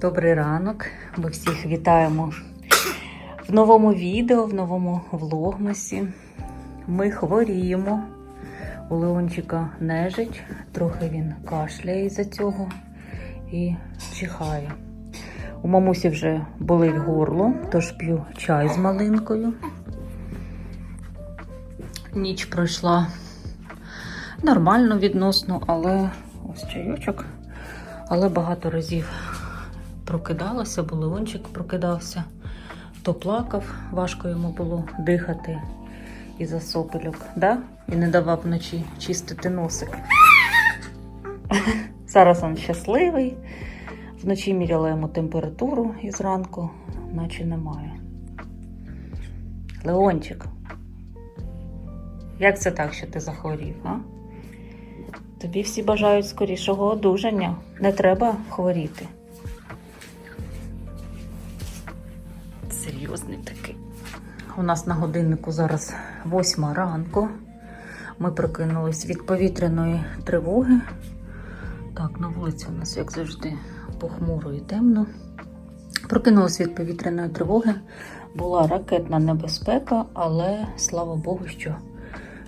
Добрий ранок. Ми всіх вітаємо в новому відео, в новому влогмасі. Ми хворіємо. У Леончика нежить, трохи він кашляє із-за цього і чихає. У мамусі вже болить горло, тож п'ю чай з малинкою. Ніч пройшла нормально відносно, але ось чайочок. Але багато разів прокидалася, бо Леончик прокидався, то плакав, важко йому було дихати із-за сопельок, да? і не давав вночі чистити носик. Зараз він щасливий. Вночі міряла йому температуру і зранку, наче немає. Леончик, як це так, що ти захворів, а? Тобі всі бажають скорішого одужання. Не треба хворіти. У нас на годиннику зараз восьма ранку. Ми прокинулись від повітряної тривоги. Так, на вулиці у нас, як завжди, похмуро і темно. Прокинулась від повітряної тривоги. Була ракетна небезпека, але слава Богу, що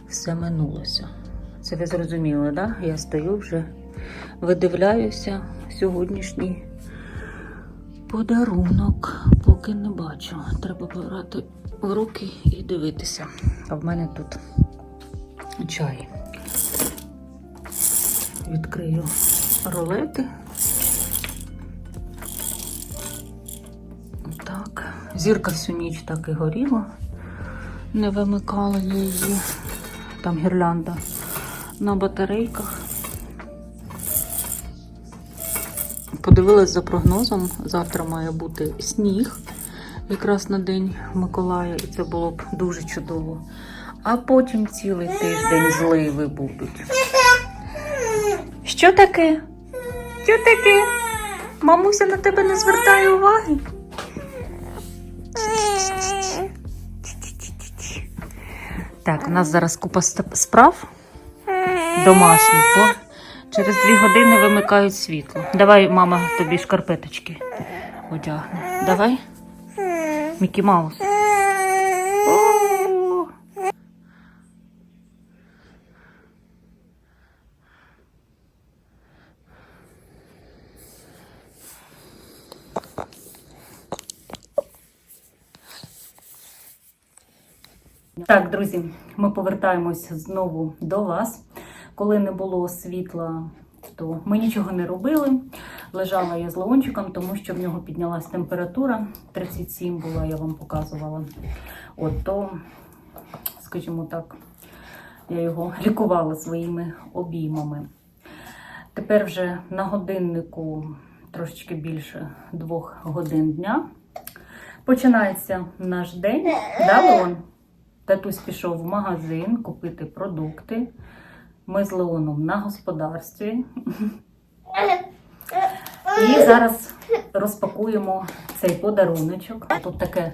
все минулося. Це ви зрозуміли, да? Я стою вже, видивляюся сьогоднішній подарунок, поки не бачу. Треба брати в руки і дивитися. А в мене тут чай. Відкрию рулети. Так. Зірка всю ніч так і горіла. Не вимикала її. Там гірлянда на батарейках. Подивилась за прогнозом, завтра має бути сніг якраз на день Миколая, і це було б дуже чудово. А потім цілий тиждень зливи будуть. Що таке? Що таке? Мамуся на тебе не звертає уваги. Так, у нас зараз купа справ домашніх, бо через дві години вимикають світло. Давай, мама, тобі шкарпеточки одягне. Давай. Мікі Маус. Так, друзі, ми повертаємось знову до вас. Коли не було світла, то ми нічого не робили. Лежала я з Леончиком, тому що в нього піднялась температура. 37 була, я вам показувала. От то, скажімо так, я його лікувала своїми обіймами. Тепер вже на годиннику трошечки більше двох годин дня. Починається наш день. Да, Леон? Татусь пішов в магазин купити продукти. Ми з Леоном на господарстві. І зараз розпакуємо цей подаруночок. Тут таке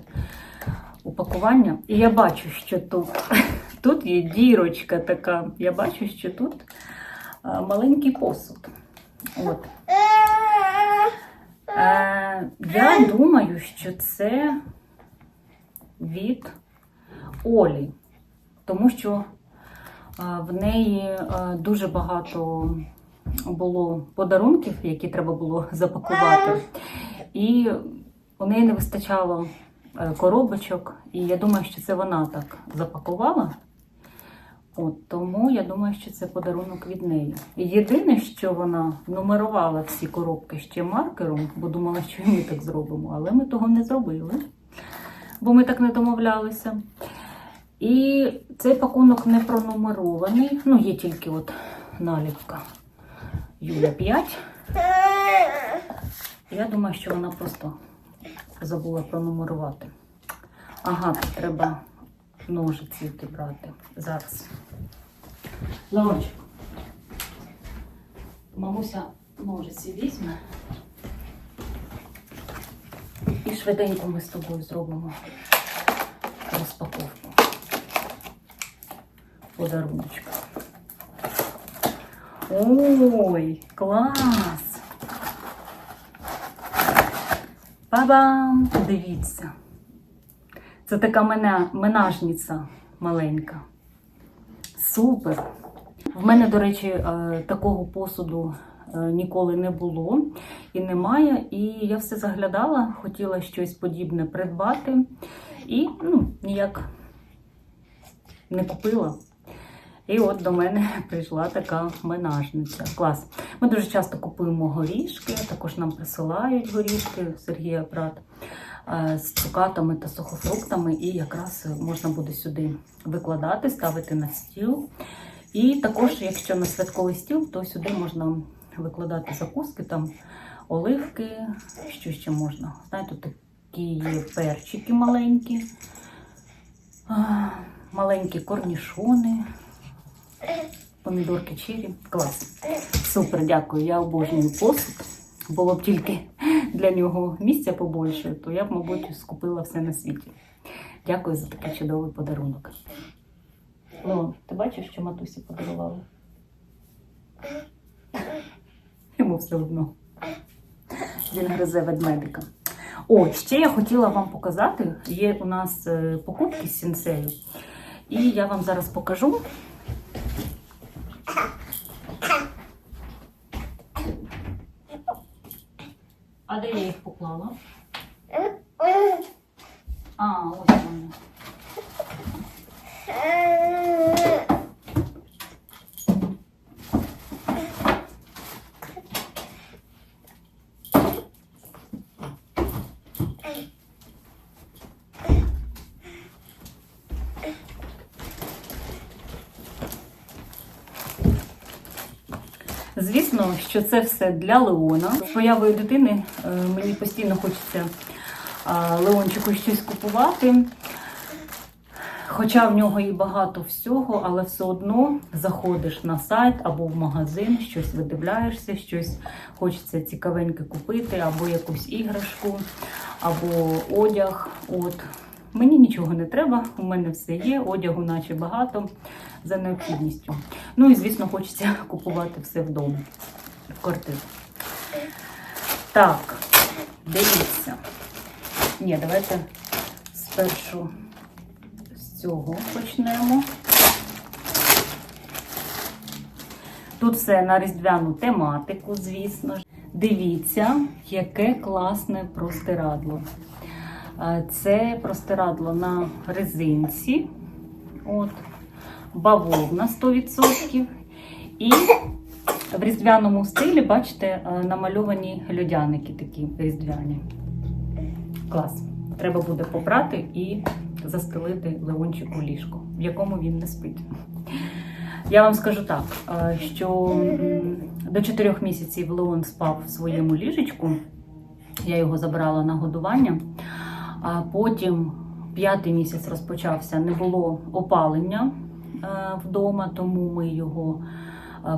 упакування. І я бачу, що тут, тут є дірочка така. Я бачу, що тут маленький посуд. От. Е, я думаю, що це від Олі, тому що в неї дуже багато було подарунків, які треба було запакувати. І у неї не вистачало е, коробочок, і я думаю, що це вона так запакувала. От, тому я думаю, що це подарунок від неї. Єдине, що вона нумерувала всі коробки ще маркером, бо думала, що ми так зробимо, але ми того не зробили, бо ми так не домовлялися. І цей пакунок не пронумерований. Ну, є тільки от наліпка Юля 5. Я думаю, що вона просто забула пронумерувати. Ага, треба ножиці брати. Зараз. Лавочку. Мамуся ножиці візьме. І швиденько ми з тобою зробимо розпаковку подаруночка. Ой, клас! Ба-бам! Дивіться. Це така мене, менажниця маленька. Супер! В мене, до речі, е, такого посуду е, ніколи не було і немає. І я все заглядала, хотіла щось подібне придбати. І ну, ніяк не купила. І от до мене прийшла така менажниця. Клас. Ми дуже часто купуємо горішки, також нам присилають горішки Сергія брат е, з цукатами та сухофруктами, і якраз можна буде сюди викладати, ставити на стіл. І також, якщо на святковий стіл, то сюди можна викладати закуски, там оливки, що ще можна. Знаєте, такі перчики маленькі, маленькі корнішони, помідорки чирі. Клас. Супер, дякую. Я обожнюю посуд. Було б тільки для нього місця побольше, то я б, мабуть, скупила все на світі. Дякую за такий чудовий подарунок. Леон, ти бачиш, що матусі подарували? Йому все одно. Він гризе ведмедика. О, ще я хотіла вам показати. Є у нас е, покупки з сінсею. І я вам зараз покажу. А де я їх поклала? А, ось вони. Звісно, що це все для Леона. З появою дитини е, мені постійно хочеться Леончику щось купувати. Хоча в нього і багато всього, але все одно заходиш на сайт або в магазин, щось видивляєшся, щось хочеться цікавеньке купити, або якусь іграшку, або одяг. От. Мені нічого не треба, у мене все є, одягу наче багато за необхідністю. Ну і, звісно, хочеться купувати все вдома, в квартирі. Так, дивіться. Ні, давайте спершу з цього почнемо. Тут все на різдвяну тематику, звісно ж. Дивіться, яке класне простирадло. Це простирадло на резинці. От, бавовна 100%. І в різдвяному стилі, бачите, е, намальовані льодяники такі різдвяні. Клас. Треба буде попрати і застелити Леончику ліжко, в якому він не спить. Я вам скажу так, е, що до 4 місяців Леон спав в своєму ліжечку. Я його забирала на годування. А потім п'ятий місяць розпочався, не було опалення е, вдома, тому ми його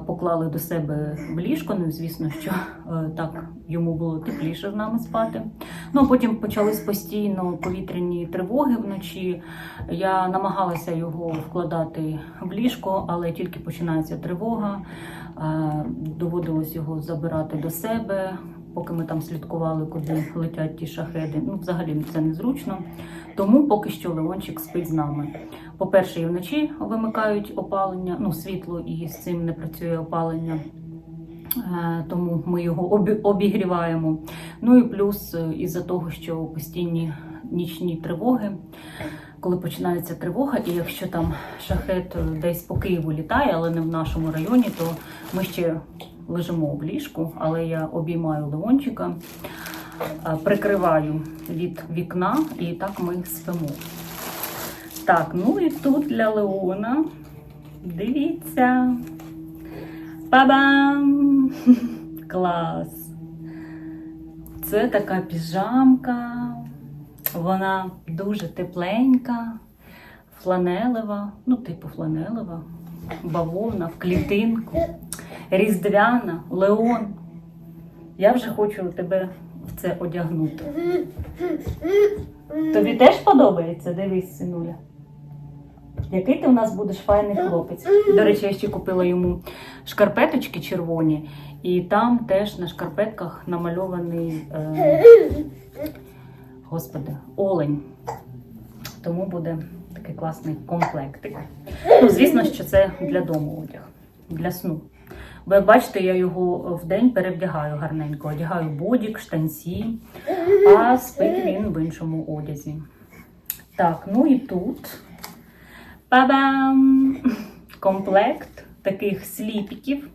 поклали до себе в ліжко. Ну, звісно, що е, так йому було тепліше з нами спати. Ну, потім почались постійно повітряні тривоги вночі. Я намагалася його вкладати в ліжко, але тільки починається тривога. е, Доводилось його забирати до себе, поки ми там слідкували, куди летять ті шахеди. Ну, взагалі це незручно. Тому поки що Леончик спить з нами. По-перше, і вночі вимикають опалення, ну, світло, і з цим не працює опалення. Е, Тому ми його обігріваємо. Ну і плюс е, із-за того, що постійні нічні тривоги, коли починається тривога, і якщо там шахет е, десь по Києву літає, але не в нашому районі, то ми ще лежимо в ліжку, але я обіймаю Леончика, е, прикриваю від вікна, і так ми спимо. Так, ну і тут для Леона. Дивіться. Па-бам! Клас! Це така піжамка. Вона дуже тепленька, фланелева, ну, типу фланелева, бавовна в клітинку, різдвяна, Леон. Я вже хочу тебе в це одягнути. Тобі теж подобається? Дивись, синуля. Який ти у нас будеш файний хлопець. До речі, я ще купила йому шкарпеточки червоні, і там теж на шкарпетках намальований е, господи, олень. Тому буде такий класний комплектик. Ну, звісно, що це для дому одяг, для сну. Бо як бачите, я його в день перевдягаю гарненько. Одягаю бодік, штанці, а спить він в іншому одязі. Так, ну і тут Па-бам! комплект таких сліпіків.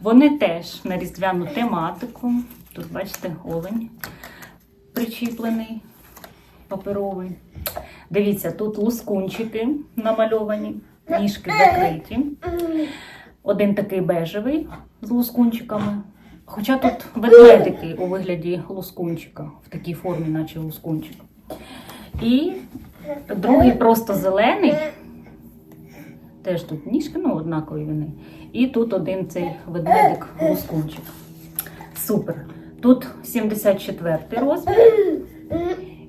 Вони теж на різдвяну тематику. Тут, бачите, олень причіплений, паперовий. Дивіться, тут лускунчики намальовані, ніжки закриті. Один такий бежевий з лускунчиками. Хоча тут ведмедики у вигляді лускунчика, в такій формі, наче лускунчик. І другий просто зелений. Теж тут ніжки, ну, однакові вони. І тут один цей ведмедик лускунчик. Супер. Тут 74 розмір.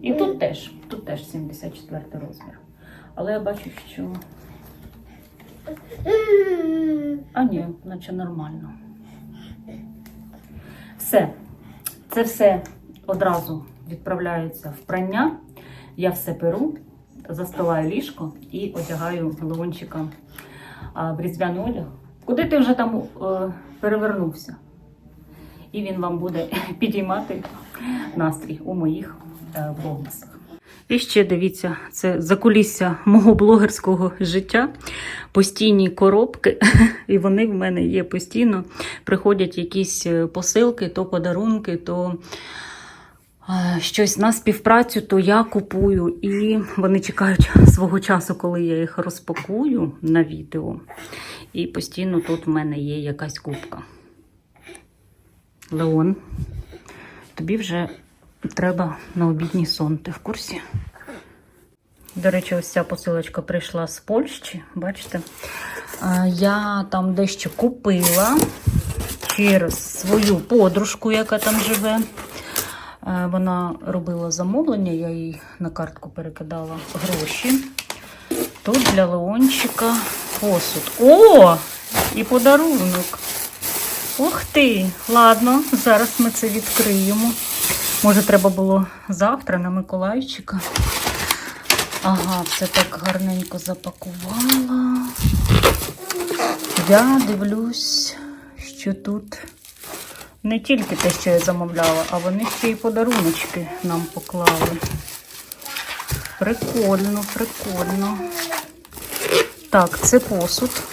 І тут теж, теж 74 розмір. Але я бачу, що. А ні, наче нормально. Все. Це все одразу відправляється в прання. Я все перу, застилаю ліжко і одягаю Леончика в різдвяний одяг. Куди ти вже там е, перевернувся? І він вам буде підіймати настрій у моїх е, влогмасах. І ще дивіться, це закулісся мого блогерського життя. Постійні коробки, і вони в мене є постійно. Приходять якісь е, посилки, то подарунки, то е, щось на співпрацю, то я купую. І вони чекають свого часу, коли я їх розпакую на відео. І постійно тут в мене є якась кубка. Леон, тобі вже треба на обідній сон. Ти в курсі? До речі, ось ця посилочка прийшла з Польщі. Бачите? Я там дещо купила через свою подружку, яка там живе. Вона робила замовлення, я їй на картку перекидала гроші. Тут для Леончика посуд. О! І подарунок. Ух ти! Ладно, зараз ми це відкриємо. Може, треба було завтра на Миколайчика. Ага, все так гарненько запакувала. Я дивлюсь, що тут не тільки те, що я замовляла, а вони ще й подаруночки нам поклали. Прикольно, прикольно. Так, це посуд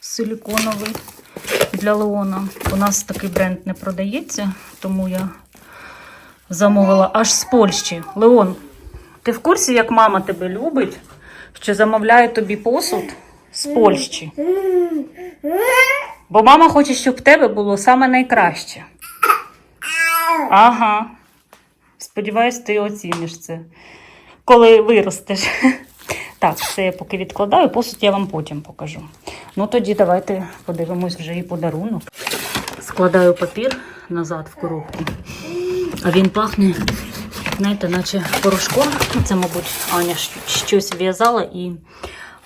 силіконовий для Леона. У нас такий бренд не продається, тому я замовила аж з Польщі. Леон, ти в курсі, як мама тебе любить, що замовляє тобі посуд з Польщі? Бо мама хоче, щоб в тебе було саме найкраще. Ага. Сподіваюсь, ти оціниш це, коли виростеш. Так, це я поки відкладаю, посуд я вам потім покажу. Ну тоді давайте подивимось вже і подарунок. Складаю папір назад в коробку. А він пахне, знаєте, наче порошком. Ну, Це, мабуть, Аня щось в'язала і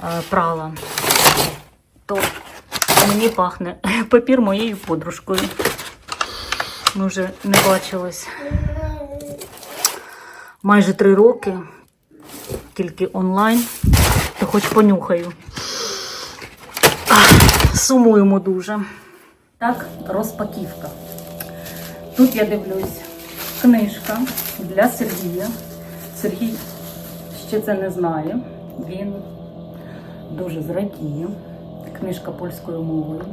е, прала. То мені пахне папір моєю подружкою. Ми вже не бачились майже три роки, тільки онлайн, то хоч понюхаю. Сумуємо дуже. Так, розпаківка. Тут я дивлюсь книжка для Сергія. Сергій ще це не знає. Він дуже зрадіє. Книжка польською мовою.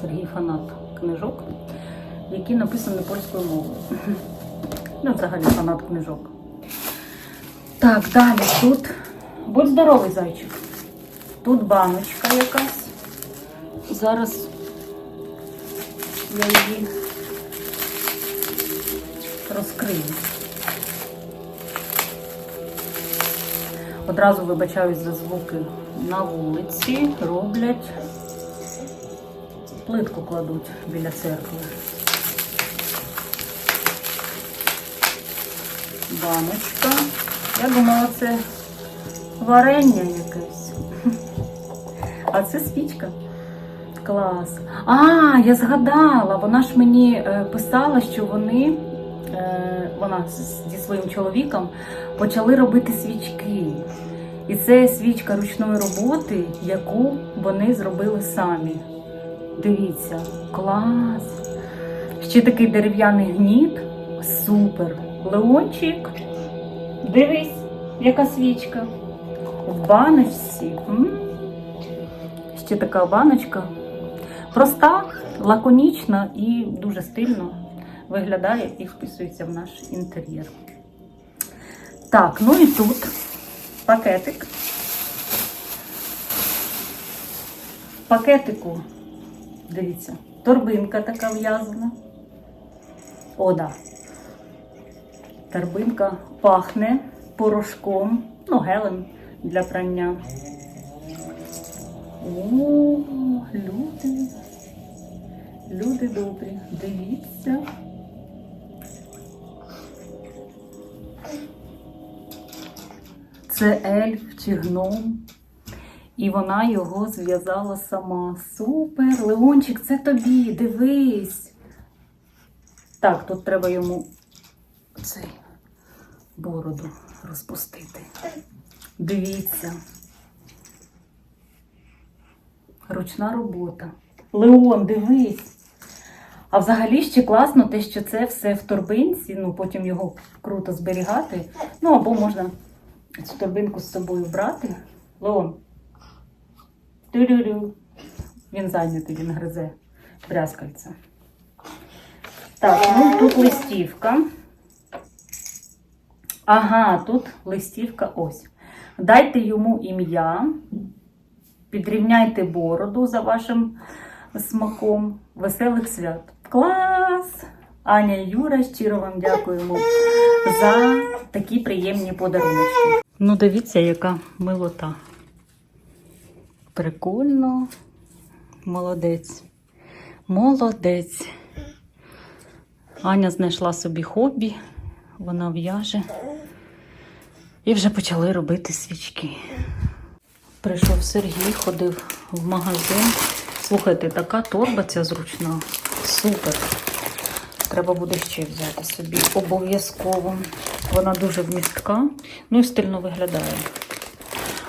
Сергій фанат книжок, які написані польською мовою. Ну, взагалі фанат книжок. Так, далі тут. Будь здоровий, зайчик. Тут баночка якась. Зараз я її розкрию. Одразу вибачаюсь за звуки на вулиці. Роблять плитку кладуть біля церкви. Баночка. Я думала, це варення якесь. А це свічка. Клас. А, я згадала. Вона ж мені е, писала, що вони вона зі своїм чоловіком почали робити свічки. І це свічка ручної роботи, яку вони зробили самі. Дивіться, клас! Ще такий дерев'яний гніт. Супер! Леончик, дивись, яка свічка. В баночці. М? Ще така баночка. Проста, лаконічна і дуже стильно виглядає і вписується в наш інтер'єр. Так, ну і тут пакетик. Пакетику, дивіться, торбинка така в'язана. О, да. Торбинка пахне порошком, ну, гелем для прання. О, люди. Люди добрі, дивіться. Це ельф чи гном. І вона його зв'язала сама. Супер! Леончик, це тобі, дивись. Так, тут треба йому цей бороду розпустити. Дивіться. Ручна робота. Леон, дивись. А взагалі ще класно те, що це все в торбинці, ну потім його круто зберігати. Ну або можна цю торбинку з собою брати. Леон. Тю-рю-рю. Він зайнятий, він гризе брязкальце. Так, ну тут листівка. Ага, тут листівка ось. Дайте йому ім'я, підрівняйте бороду за вашим смаком. Веселих свят. Клас! Аня і Юра, щиро вам дякуємо за такі приємні подарунки. Ну, дивіться, яка милота. Прикольно. Молодець. Молодець. Аня знайшла собі хобі, вона в'яже. І вже почали робити свічки. Прийшов Сергій, ходив в магазин. Слухайте, така торба ця зручна. Супер. Треба буде ще взяти собі обов'язково. Вона дуже вмістка, ну і стильно виглядає.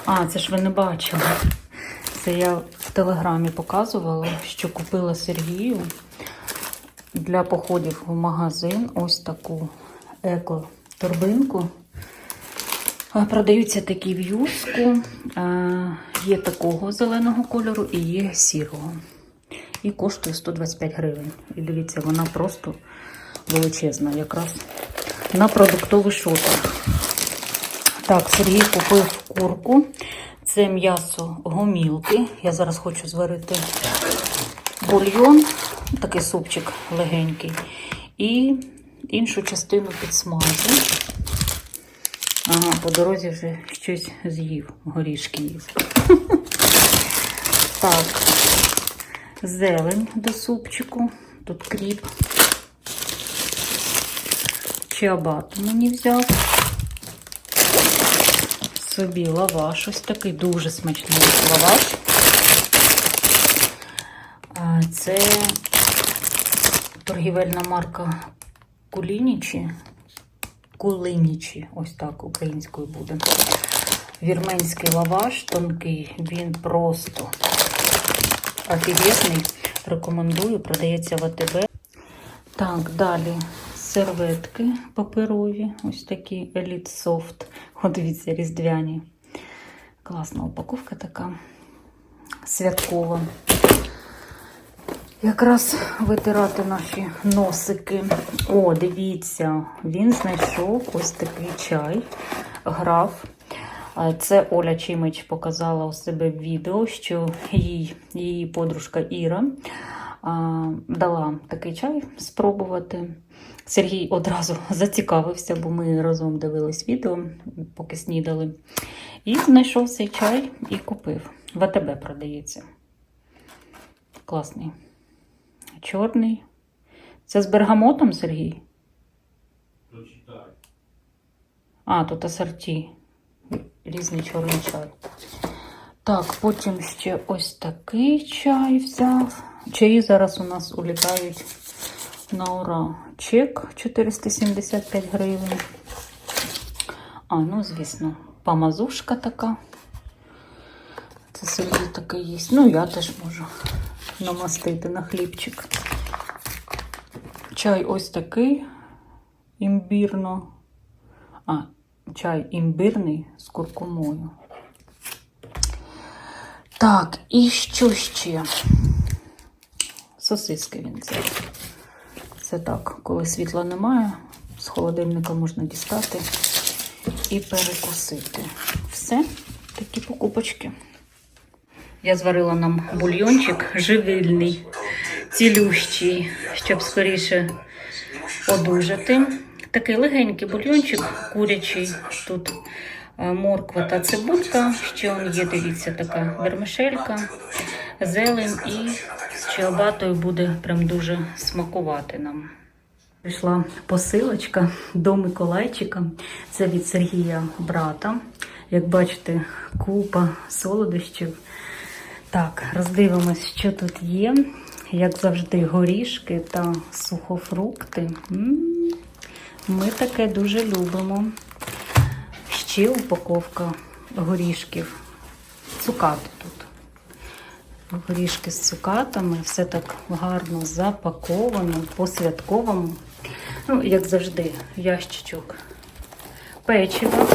А, це ж ви не бачили. Це я в телеграмі показувала, що купила Сергію для походів в магазин ось таку еко-торбинку. Продаються такі в юску. Е, Є такого зеленого кольору і є сірого. І коштує 125 гривень. І дивіться, вона просто величезна, якраз на продуктовий шопінг. Так, Сергій купив курку. Це м'ясо гомілки. Я зараз хочу зварити бульйон, такий супчик легенький. І іншу частину підсмажу. Ага, по дорозі вже щось з'їв, горішки їв. Так, зелень до супчику. Тут кріп. Чиабату мені взяв. Собі лаваш. Ось такий дуже смачний лаваш. Це торгівельна марка Кулінічі. Кулинічі, ось так українською буде. Вірменський лаваш тонкий, він просто офігезний. Рекомендую, продається в АТБ. Так, далі серветки паперові, ось такі Elite Soft. От дивіться, різдвяні. Класна упаковка така святкова. Якраз витирати наші носики. О, дивіться, він знайшов ось такий чай, граф. Це Оля Чимич показала у себе в відео, що їй, її подружка Іра а, дала такий чай спробувати. Сергій одразу зацікавився, бо ми разом дивились відео, поки снідали. І знайшов цей чай і купив. В АТБ продається. Класний. Чорний. Це з бергамотом, Сергій? Прочитай. А, тут асорті. Різний чорний чай. Так, потім ще ось такий чай взяв. Чаї зараз у нас улітають На ура. Чек 475 гривень. А, ну, звісно, памазушка така. Це собі таке є. Ну, я теж можу намастити на хлібчик. Чай ось такий імбірно. А, чай імбирний з куркумою. Так, і що ще? Сосиски він взяв. Це так, коли світла немає, з холодильника можна дістати і перекусити. Все, такі покупочки. Я зварила нам бульйончик живильний, цілющий, щоб скоріше одужати. Такий легенький бульйончик, курячий. Тут е, морква та цибулька. Ще є, дивіться, така вермишелька, зелень і чиабатою буде прям дуже смакувати нам. Прийшла посилочка до Миколайчика. Це від Сергія брата. Як бачите, купа солодощів. Так, роздивимось, що тут є. Як завжди, горішки та сухофрукти. Ми таке дуже любимо. Ще упаковка горішків. Цукати тут. Горішки з цукатами, все так гарно запаковано, по-святковому. Ну, як завжди, ящичок печива.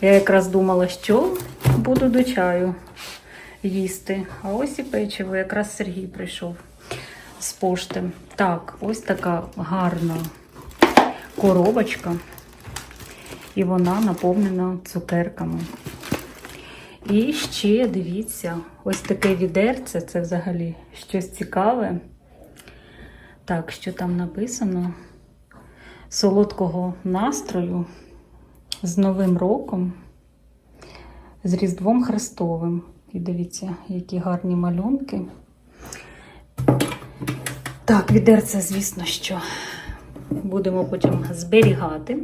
Я якраз думала, що буду до чаю їсти. А ось і печиво, якраз Сергій прийшов з пошти. Так, ось така гарна коробочка. І вона наповнена цукерками. І ще дивіться, ось таке відерце, це взагалі щось цікаве. Так, що там написано? Солодкого настрою з Новим роком, з Різдвом Христовим. І дивіться, які гарні малюнки. Так, відерце, звісно, що будемо потім зберігати.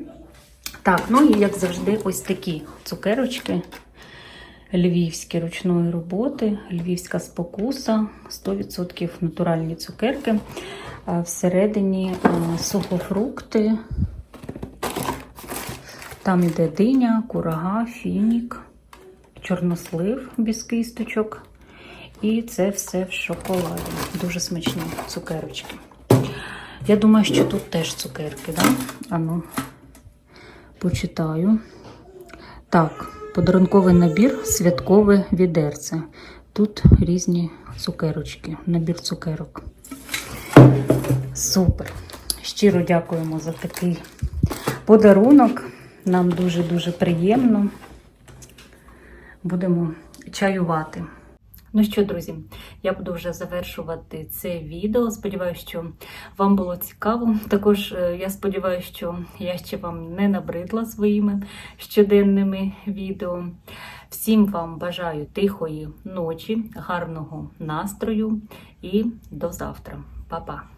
Так, ну і як завжди, ось такі цукерочки львівські ручної роботи, львівська спокуса, 100% натуральні цукерки. Всередині сухофрукти. Там іде диня, курага, фінік, чорнослив без кісточок. І це все в шоколаді. Дуже смачні цукерочки. Я думаю, що тут теж цукерки, да? Ану, почитаю. Так, подарунковий набір, святкове відерце. Тут різні цукерочки, набір цукерок. Супер. Щиро дякуємо за такий подарунок. Нам дуже-дуже приємно. Будемо чаювати. Ну що, друзі, я буду вже завершувати це відео. Сподіваюся, що вам було цікаво. Також е, я сподіваюся, що я ще вам не набридла своїми щоденними відео. Всім вам бажаю тихої ночі, гарного настрою і до завтра. Па-па!